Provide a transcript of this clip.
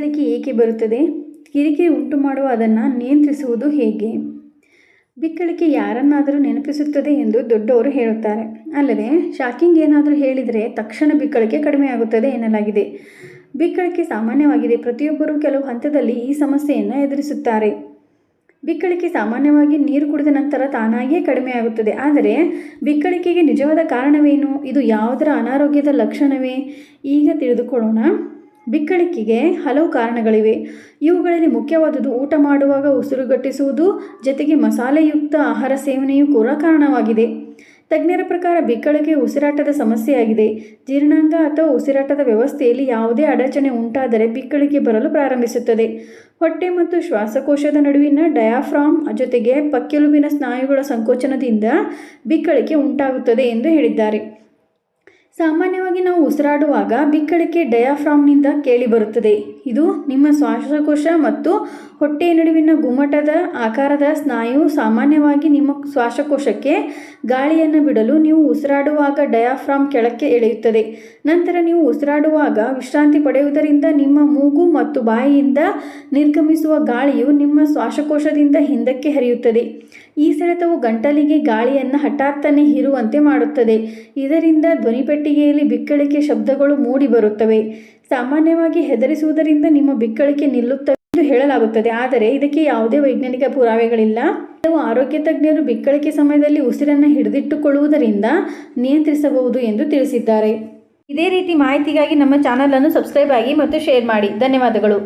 ಬಿಕ್ಕಳಿಕೆ ಏಕೆ ಬರುತ್ತದೆ? ಕಿರಿಕಿರಿ ಉಂಟು ಮಾಡುವ ಅದನ್ನು ನಿಯಂತ್ರಿಸುವುದು ಹೇಗೆ? ಬಿಕ್ಕಳಿಕೆ ಯಾರನ್ನಾದರೂ ನೆನಪಿಸುತ್ತದೆ ಎಂದು ದೊಡ್ಡವರು ಹೇಳುತ್ತಾರೆ. ಅಲ್ಲದೆ, ಶಾಕಿಂಗ್ ಏನಾದರೂ ಹೇಳಿದರೆ ತಕ್ಷಣ ಬಿಕ್ಕಳಿಕೆ ಕಡಿಮೆಯಾಗುತ್ತದೆ ಎನ್ನಲಾಗಿದೆ. ಬಿಕ್ಕಳಿಕೆ ಸಾಮಾನ್ಯವಾಗಿದೆ. ಪ್ರತಿಯೊಬ್ಬರೂ ಕೆಲವು ಹಂತದಲ್ಲಿ ಈ ಸಮಸ್ಯೆಯನ್ನು ಎದುರಿಸುತ್ತಾರೆ. ಬಿಕ್ಕಳಿಕೆ ಸಾಮಾನ್ಯವಾಗಿ ನೀರು ಕುಡಿದ ನಂತರ ತಾನಾಗಿಯೇ ಕಡಿಮೆಯಾಗುತ್ತದೆ. ಆದರೆ, ಬಿಕ್ಕಳಿಕೆಗೆ ನಿಜವಾದ ಕಾರಣವೇನು? ಇದು ಯಾವುದರ ಅನಾರೋಗ್ಯದ ಲಕ್ಷಣವೇ? ಈಗ ತಿಳಿದುಕೊಳ್ಳೋಣ. ಬಿಕ್ಕಳಿಕೆಗೆ ಹಲವು ಕಾರಣಗಳಿವೆ. ಇವುಗಳಲ್ಲಿ ಮುಖ್ಯವಾದುದು ಊಟ ಮಾಡುವಾಗ ಉಸಿರುಗಟ್ಟಿಸುವುದು ಜೊತೆಗೆ ಮಸಾಲೆಯುಕ್ತ ಆಹಾರ ಸೇವನೆಯೂ ಕೂಡ ಕಾರಣವಾಗಿದೆ. ತಜ್ಞರ ಪ್ರಕಾರ ಬಿಕ್ಕಳಿಕೆ ಉಸಿರಾಟದ ಸಮಸ್ಯೆಯಾಗಿದೆ. ಜೀರ್ಣಾಂಗ ಅಥವಾ ಉಸಿರಾಟದ ವ್ಯವಸ್ಥೆಯಲ್ಲಿ ಯಾವುದೇ ಅಡಚಣೆ ಉಂಟಾದರೆ ಬಿಕ್ಕಳಿಕೆ ಬರಲು ಪ್ರಾರಂಭಿಸುತ್ತದೆ. ಹೊಟ್ಟೆ ಮತ್ತು ಶ್ವಾಸಕೋಶದ ನಡುವಿನ ಡಯಾಫ್ರಾಮ್ ಜೊತೆಗೆ ಪಕ್ಕೆಲುಬಿನ ಸ್ನಾಯುಗಳ ಸಂಕೋಚನದಿಂದ ಬಿಕ್ಕಳಿಕೆ ಉಂಟಾಗುತ್ತದೆ ಎಂದು ಹೇಳಿದ್ದಾರೆ. ಸಾಮಾನ್ಯವಾಗಿ ನಾವು ಉಸಿರಾಡುವಾಗ ಬಿಕ್ಕಳಿಕೆ ಡಯಾಫ್ರಾಮ್ನಿಂದ ಕೇಳಿಬರುತ್ತದೆ ಇದು ನಿಮ್ಮ ಶ್ವಾಸಕೋಶ ಮತ್ತು ಹೊಟ್ಟೆಯ ನಡುವಿನ ಗುಮ್ಮಟದ ಆಕಾರದ ಸ್ನಾಯು ಸಾಮಾನ್ಯವಾಗಿ ನಿಮ್ಮ ಶ್ವಾಸಕೋಶಕ್ಕೆ ಗಾಳಿಯನ್ನು ಬಿಡಲು ನೀವು ಉಸಿರಾಡುವಾಗ ಡಯಾಫ್ರಾಮ್ ಕೆಳಕ್ಕೆ ಎಳೆಯುತ್ತದೆ. ನಂತರ ನೀವು ಉಸಿರಾಡುವಾಗ ವಿಶ್ರಾಂತಿ ಪಡೆಯುವುದರಿಂದ ನಿಮ್ಮ ಮೂಗು ಮತ್ತು ಬಾಯಿಯಿಂದ ನಿರ್ಗಮಿಸುವ ಗಾಳಿಯು ನಿಮ್ಮ ಶ್ವಾಸಕೋಶದಿಂದ ಹಿಂದಕ್ಕೆ ಹರಿಯುತ್ತದೆ. ಈ ಸೆಳೆತವು ಗಂಟಲಿಗೆ ಗಾಳಿಯನ್ನು ಹಠಾತ್ತನೆ ಹೀರುವಂತೆ ಮಾಡುತ್ತದೆ. ಇದರಿಂದ ಧ್ವನಿಪೆಟ್ಟಿಗೆಯಲ್ಲಿ ಬಿಕ್ಕಳಿಕೆ ಶಬ್ದಗಳು ಮೂಡಿಬರುತ್ತವೆ. ಸಾಮಾನ್ಯವಾಗಿ ಹೆದರಿಸುವುದರಿಂದ ನಿಮ್ಮ ಬಿಕ್ಕಳಿಕೆ ನಿಲ್ಲುತ್ತವೆ. ಎಂದು ಹೇಳಲಾಗುತ್ತದೆ. ಆದರೆ ಇದಕ್ಕೆ ಯಾವುದೇ ವೈಜ್ಞಾನಿಕ ಪುರಾವೆಗಳಿಲ್ಲ. ಕೆಲವು ಆರೋಗ್ಯ ತಜ್ಞರು ಬಿಕ್ಕಳಿಕೆ ಸಮಯದಲ್ಲಿ ಉಸಿರನ್ನು ಹಿಡಿದಿಟ್ಟುಕೊಳ್ಳುವುದರಿಂದ ನಿಯಂತ್ರಿಸಬಹುದು ಎಂದು ತಿಳಿಸಿದ್ದಾರೆ. ಇದೇ ರೀತಿ ಮಾಹಿತಿಗಾಗಿ ನಮ್ಮ ಚಾನಲನ್ನು ಸಬ್ಸ್ಕ್ರೈಬ್ ಆಗಿ ಮತ್ತು ಶೇರ್ ಮಾಡಿ. ಧನ್ಯವಾದಗಳು.